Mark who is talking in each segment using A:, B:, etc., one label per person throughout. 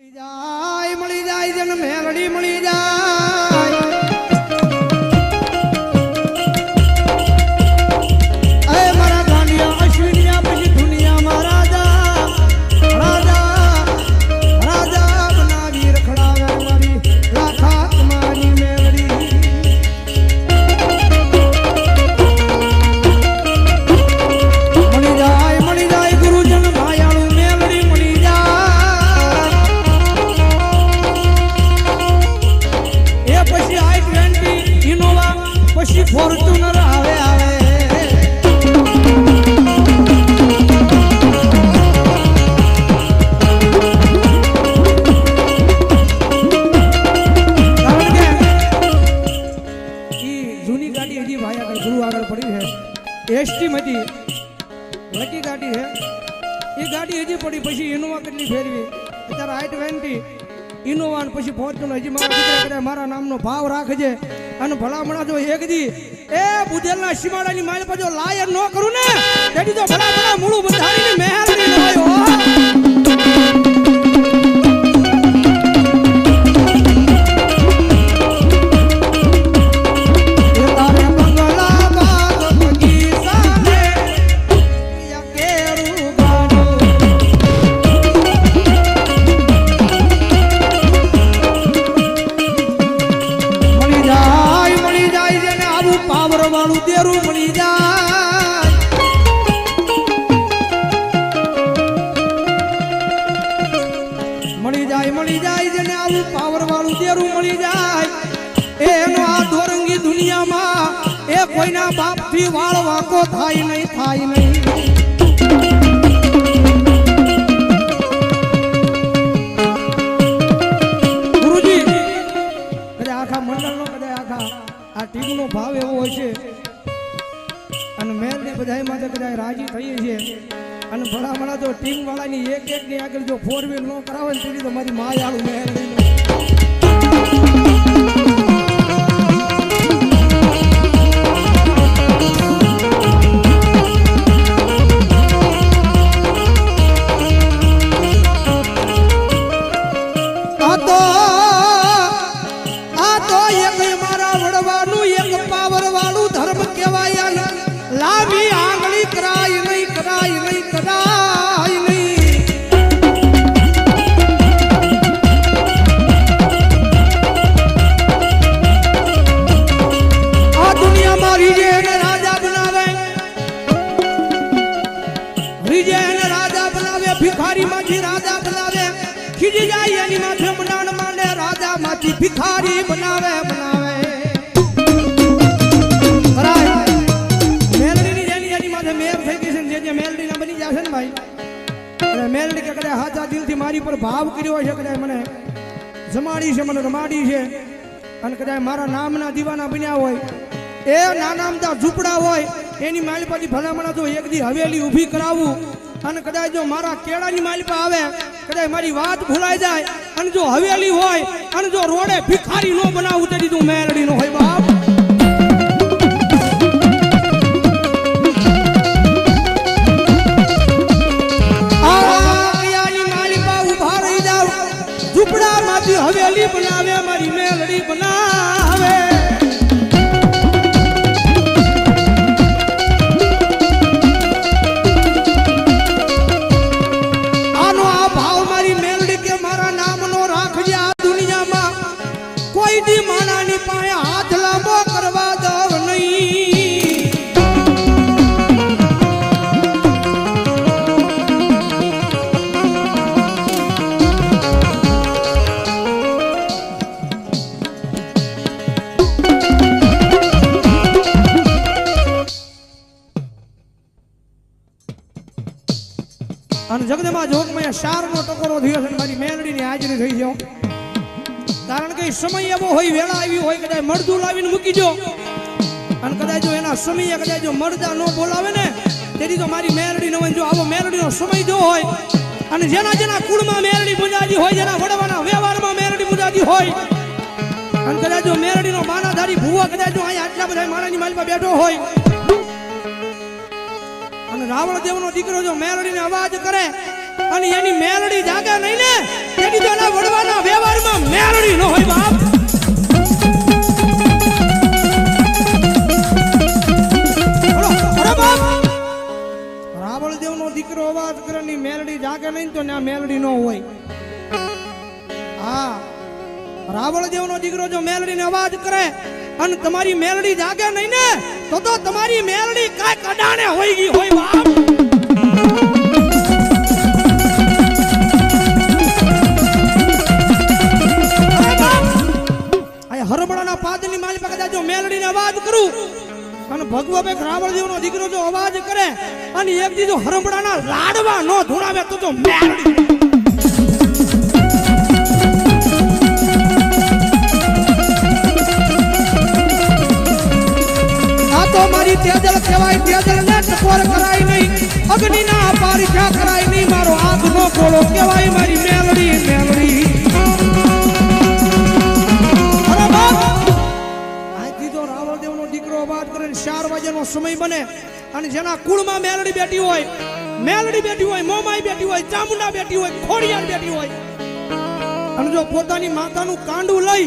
A: મળી જાય મળી જાય જન મેલડી મળી જાય. ફોર્ચ્યુનર આવે આવે. જૂની ગાડી હજી ભાઈ આગળ ગુરુ આગળ પડી છે. એસટી માંથી લકી ગાડી છે. એ ગાડી હજી પડી, પછી ઇનોવા કેટલી ફેરવી? અત્યારે આઈ ટ્વેન્ટી ઇનોવા પછી ફોર્ચ્યુનર હજી મારા મારા નામનો ભાવ રાખજે. અને ભલામણા જો એક દી, એ બુધેલના સીમાડાની માલ પર જો લાયર ન કરું ને તેથી તો ભલા ભલા મૂળું બંધાણીની મહેલની ન વાળું તેરું મળી જાય. મળી જાય મળી જાય, જેને આવું પાવર વાળું તેરું મળી જાય. એનો આ ધોરંગી દુનિયામાં એ કોઈના બાપથી વાળ વાંકો થાય નહીં થાય નહીં. વ્હીલ ન કરાવે ને તેની રીજે એને રાજા બનાવે ભિખારી માંથી રાજા બનાવે ખીજી જાય એની માથે મનાણ માંડે રાજા માંથી ભિખારી બનાવે બનાવે. મેલડીની જેની જેની માથે મેર થઈ ગઈ છે ને જે જે મેલડીના બની જશે ને ભાઈ, અને મેલડી કે કદાચ હાચા દિલથી મારી પર ભાવ કર્યો છે કદાચ મને જમાડી છે, મને રમાડી છે, અને કદાચ મારા નામના દીવાના બન્યા હોય, એ નાના અમથા ઝૂંપડા હોય એની માલિપાથી ભલામણા જો એક દી હવેલી ઊભી કરાવું. અને કદાચ જો મારા કેળાની માલિપા આવે, કદાચ મારી વાત ભૂલાઈ જાય, અને જો હવેલી હોય, અને જો રોડે ભિખારી ન બનાવું અને જગદંબા જોગમાં શારનો ટકોરો થયો છે મારી મેલડીની હાજરી થઈ ગયો. કારણ કે સમય એવો હોય, વેળા આવી હોય, કદાચ મરદું લાવીને મૂકી જો અને કદાચ જો એના સમયે કદાચ જો મરદા ન બોલાવે ને, તેથી તો મારી મેલડી ન હોય જો આવો મેલડીનો સમય જો હોય, અને જેના જેના કુળમાં મેરડી મુજાજી હોય, જેના વડવાના વ્યવહારમાં મેરડી પૂજાતી હોય, અને કદાચ જો મેરડીનો માનાધારી ભૂવા કદાચ જો અહીંયા આટલા બધા માણાની માલમાં બેઠો હોય અને રાવણ દેવનો દીકરો જો મેલડીને અવાજ કરે અને એની મેલડી જાગે નહીં ને તેથી તો વડવાના વ્યવહારમાં મેલડી ન હોય બાપ. દીકરો અવાજ કરે ની મેલડી જાગે નહીં તો ત્યાં મેલડી ન હોય. હા રાવળ દેવનો દીકરો જો મેલડીને અવાજ કરે અને તમારી મેલડી જાગે નહીં ને, તો તો તમારી મેલડી કાંઈક અડાણે હોઈ ગઈ હોય બાપ. હરબડાના પાદની માલી કદાચ જો મેલડીને અવાજ કરું, અને ભગવા બે રાવળ નો દીકરો જો અવાજ કરે, અને એક દી જો હરબડાના લાડવા નો ધૂણાવે તો તો મેલડી મારી તેજલ કહેવાય, તેજલ ને ટકોર કરાય નહીં. અગ્નિ ના પારીખા કરાય નહીં. મારો આગ નો કોળો કહેવાય, મારી મેલડી મેલડી. સમય બને અને જેના કુળમાં મેલડી બેઠી હોય, મેલડી બેઠી હોય, મોમાઈ બેઠી હોય, ચામુંડા બેઠી હોય, ખોડિયાર બેઠી હોય. અને જો પોતાની માતાનું કાંડું લઈ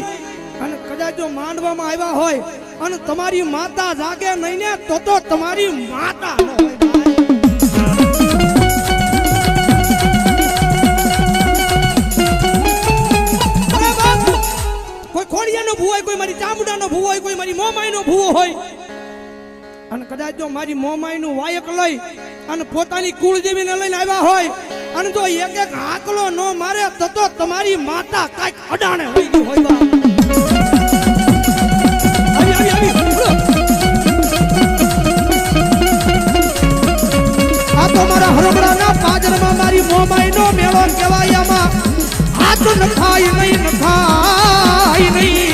A: અને કદાચ જો માંડવામાં આવ્યા હોય અને તમારી માતા જાગે નહીં ને, તો તો તમારી માતા હોય! કોઈ ખોડિયાનો ભૂવો હોય, કોઈ મારી ચામડાનો ભૂવો હોય, કોઈ મારી મોમાઈનો ભૂવો હોય અને કદાચ જો મારી મોમાઈનું વાયક લઈ અને પોતાની કુળદેવીને લઈને આવ્યા હોય, અને જો એક એક હાકલો ન મારે, તો તમારી માતા કાંઈક અડાણે હોઈ ગયું હોય મારી મેળો કહેવાય આમાં. હાથ નખાય નહીં નખાય નહીં.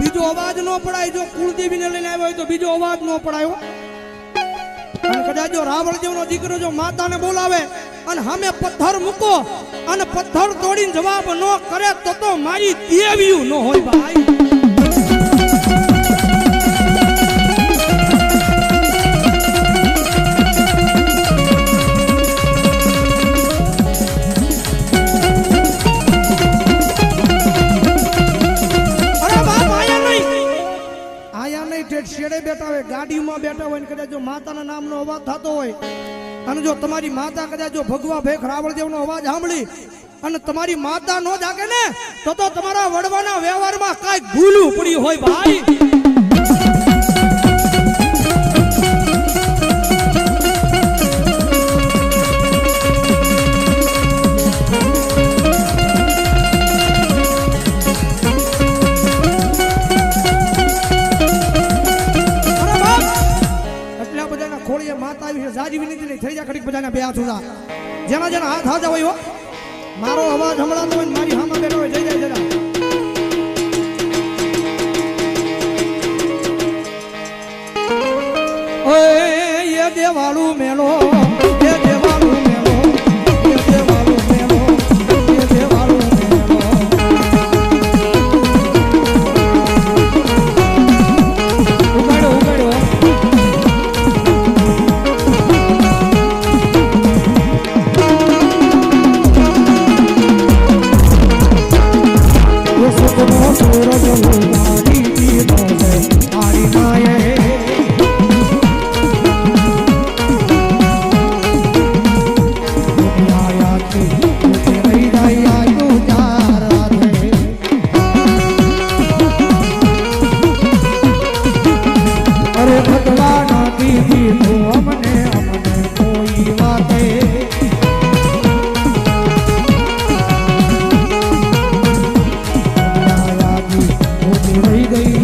A: બીજો અવાજ ન પડાય, જો કુળદેવીને લઈને આવ્યો હોય તો બીજો અવાજ ન પડાયો અને કદાચ જો રાવળ જેવનો દીકરો જો માતાને બોલાવે અને હમે પથ્થર મૂકો અને પથ્થર તોડીને જવાબ ન કરે તો તો મારી દેવ્યું ન હોય ભાઈ. અને જો તમારી માતા કદાચ જો ભગવા ભેખ રાવળ નો અવાજ સાંભળી અને તમારી માતા નો જાગે ને, તો તો તમારા વડવાના વ્યવહારમાં કાંઈક ભૂલું પડી હોય ભાઈ. હાથ ઉધા જેના જેના હાથ હાથા હોય હો. મારો અવાજ હમણાં હોય મારી હામાં બેઠો હોય, જઈ જાય જરા. દેવાળું They.